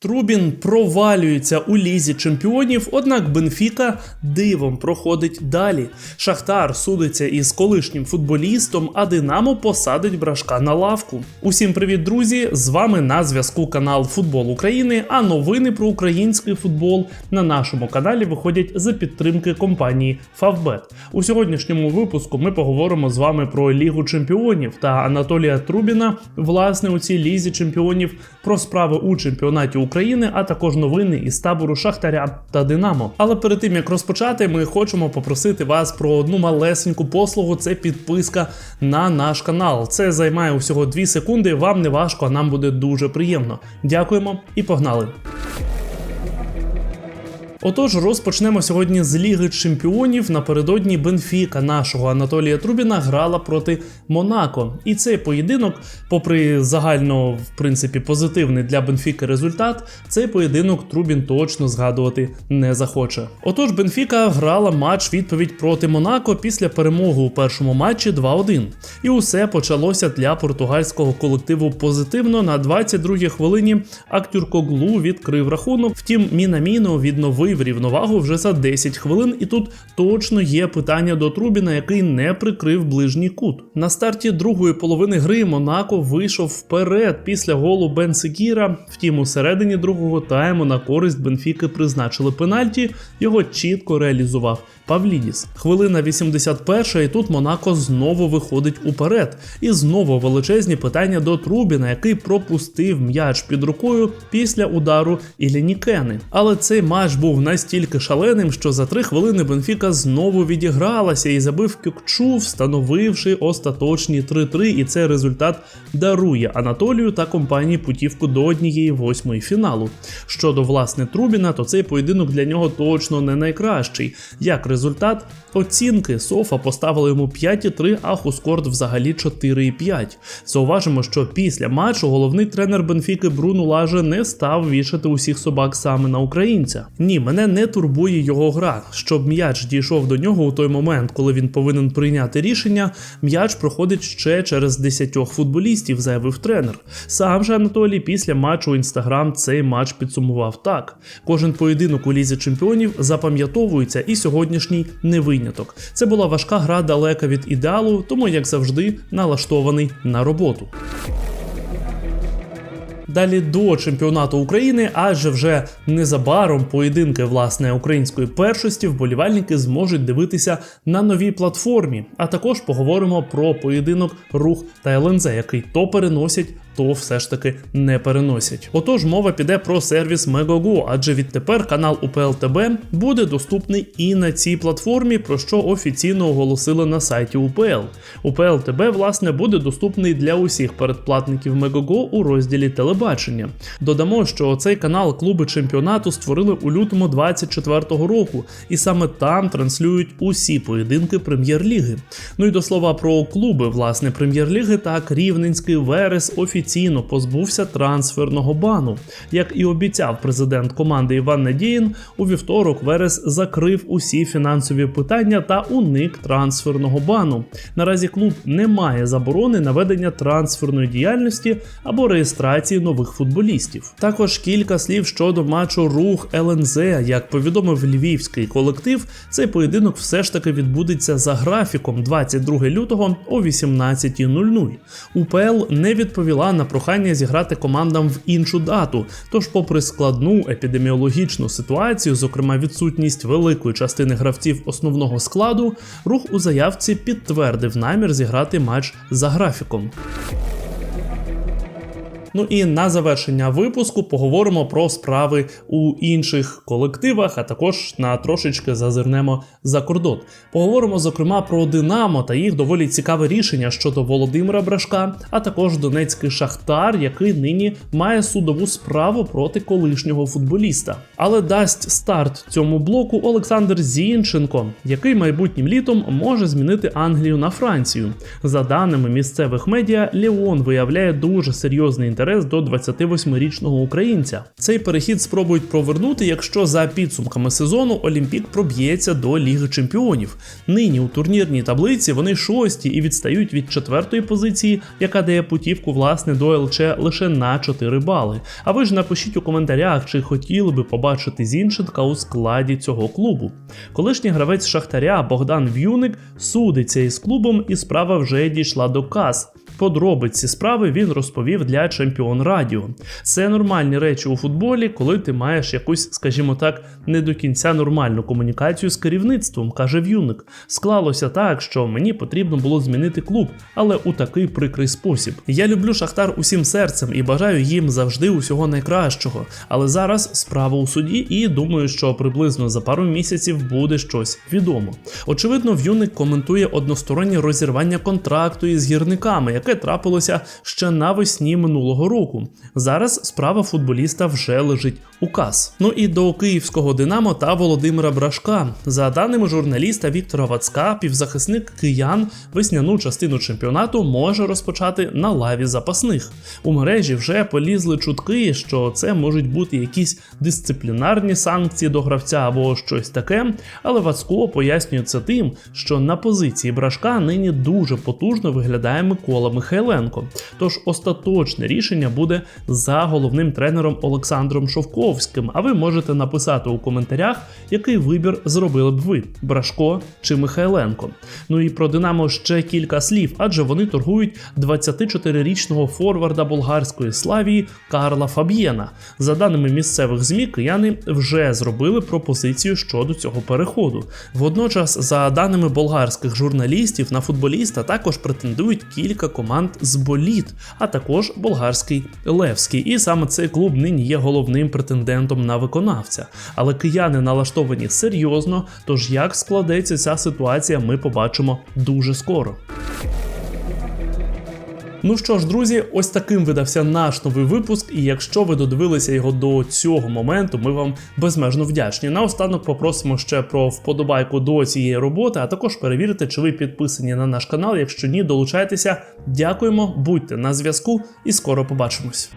Трубін провалюється у лізі чемпіонів, однак Бенфіка дивом проходить далі. Шахтар судиться із колишнім футболістом, а Динамо посадить брашка на лавку. Усім привіт, друзі! З вами на зв'язку канал Футбол України. А новини про український футбол на нашому каналі виходять за підтримки компанії Favbet. У сьогоднішньому випуску ми поговоримо з вами про Лігу чемпіонів та Анатолія Трубіна, власне, у цій лізі чемпіонів, про справи у чемпіонаті України, а також новини із табору Шахтаря та Динамо. Але перед тим як розпочати, ми хочемо попросити вас про одну малесеньку послугу: це підписка на наш канал. Це займає усього 2 секунди. Вам не важко, а нам буде дуже приємно. Дякуємо і погнали! Отож, розпочнемо сьогодні з Ліги Чемпіонів. Напередодні Бенфіка нашого Анатолія Трубіна грала проти Монако. І цей поєдинок, попри загально, в принципі, позитивний для Бенфіки результат, цей поєдинок Трубін точно згадувати не захоче. Отож, Бенфіка грала матч відповідь проти Монако після перемоги у першому матчі 2-1. І усе почалося для португальського колективу позитивно. На 22-й хвилині актюр Коглу відкрив рахунок. Втім, Мінаміно відновив рівновагу вже за 10 хвилин, і тут точно є питання до Трубіна, який не прикрив ближній кут. На старті другої половини гри Монако вийшов вперед після голу Бен Секіра. Втім, у середині другого тайму на користь Бенфіки призначили пенальті. Його чітко реалізував Павлідіс. Хвилина 81 і тут Монако знову виходить уперед. І знову величезні питання до Трубіна, який пропустив м'яч під рукою після удару Ілінікени. Але цей матч був настільки шаленим, що за три хвилини Бенфіка знову відігралася і забив Кюкчу, встановивши остаточні 3-3. І цей результат дарує Анатолію та компанії путівку до однієї восьмої фіналу. Щодо власне Трубіна, то цей поєдинок для нього точно не найкращий. Як результат оцінки Софа поставили йому 5,3, а Хускорт взагалі 4,5. Зауважимо, що після матчу головний тренер Бенфіки Бруно Лаже не став вішати усіх собак саме на українця. Ні, мене не турбує його гра. Щоб м'яч дійшов до нього у той момент, коли він повинен прийняти рішення, м'яч проходить ще через 10 футболістів, заявив тренер. Сам же Анатолій після матчу інстаграм цей матч підсумував так: кожен поєдинок у лізі чемпіонів запам'ятовується, і сьогоднішній не виняток. Це була важка гра далека від ідеалу, тому як завжди налаштований на роботу. Далі до чемпіонату України, адже вже незабаром поєдинки власне української першості вболівальники зможуть дивитися на новій платформі. А також поговоримо про поєдинок рух та ЛНЗ, який то переносять. То все ж таки не переносять. Отож, мова піде про сервіс Megogo, адже відтепер канал УПЛ ТБ буде доступний і на цій платформі, про що офіційно оголосили на сайті УПЛ. УПЛ ТБ, власне, буде доступний для усіх передплатників Megogo у розділі телебачення. Додамо, що цей канал клуби чемпіонату створили у лютому 24-го року, і саме там транслюють усі поєдинки прем'єр-ліги. Ну і до слова про клуби, власне, прем'єр-ліги, так Рівненський Верес офіційно офіційно позбувся трансферного бану. Як і обіцяв президент команди Іван Надіїн, у вівторок Верес закрив усі фінансові питання та уник трансферного бану. Наразі клуб не має заборони на ведення трансферної діяльності або реєстрації нових футболістів. Також кілька слів щодо матчу рух ЛНЗ. Як повідомив львівський колектив, цей поєдинок все ж таки відбудеться за графіком 22 лютого о 18.00. УПЛ не відповіла на прохання зіграти командам в іншу дату. Тож, попри складну епідеміологічну ситуацію, зокрема відсутність великої частини гравців основного складу, рух у заявці підтвердив намір зіграти матч за графіком. Ну і на завершення випуску поговоримо про справи у інших колективах, а також на трошечки зазирнемо за кордон. Поговоримо зокрема про Динамо та їх доволі цікаве рішення щодо Володимира Брашка, а також Донецький Шахтар, який нині має судову справу проти колишнього футболіста. Але дасть старт цьому блоку Олександр Зінченко, який майбутнім літом може змінити Англію на Францію. За даними місцевих медіа, Леон виявляє дуже серйозний інтерес інтерес до 28-річного українця. Цей перехід спробують провернути, якщо за підсумками сезону Олімпік проб'ється до Ліги Чемпіонів. Нині у турнірній таблиці вони шості і відстають від четвертої позиції, яка дає путівку власне до ЛЧ лише на 4 бали. А ви ж напишіть у коментарях, чи хотіли би побачити Зінченка у складі цього клубу. Колишній гравець Шахтаря Богдан В'юник судиться із клубом, і справа вже дійшла до кас. Подробиці справи він розповів для Чемпіон Радіо. Це нормальні речі у футболі, коли ти маєш якусь, скажімо так, не до кінця нормальну комунікацію з керівництвом, каже В'юник. Склалося так, що мені потрібно було змінити клуб, але у такий прикрий спосіб. Я люблю Шахтар усім серцем і бажаю їм завжди усього найкращого. Але зараз справа у суді, і думаю, що приблизно за пару місяців буде щось відомо. Очевидно, В'юник коментує одностороннє розірвання контракту із гірниками, яке трапилося ще навесні минулого року. Зараз справа футболіста вже лежить у кас. Ну і до київського Динамо та Володимира Брашка. За даними журналіста Віктора Вацка, півзахисник киян весняну частину чемпіонату може розпочати на лаві запасних. У мережі вже полізли чутки, що це можуть бути якісь дисциплінарні санкції до гравця або щось таке. Але Вацко пояснює це тим, що на позиції Брашка нині дуже потужно виглядає Микола Михайленко. Тож остаточне рішення буде за головним тренером Олександром Шовковським. А ви можете написати у коментарях, який вибір зробили б ви: Брашко чи Михайленко. Ну і про Динамо ще кілька слів, адже вони торгують 24-річного форварда болгарської славії Карла Фаб'єна. За даними місцевих змі, кияни вже зробили пропозицію щодо цього переходу. Водночас, за даними болгарських журналістів, на футболіста також претендують кілька команд з боліт, а також болгарський Левський. І саме цей клуб нині є головним претендентом на виконавця. Але кияни налаштовані серйозно. Тож як складеться ця ситуація, ми побачимо дуже скоро. Ну що ж, друзі, ось таким видався наш новий випуск. І якщо ви додивилися його до цього моменту, ми вам безмежно вдячні. Наостанок попросимо ще про вподобайку до цієї роботи, а також перевірити, чи ви підписані на наш канал. Якщо ні, долучайтеся. Дякуємо, будьте на зв'язку і скоро побачимось.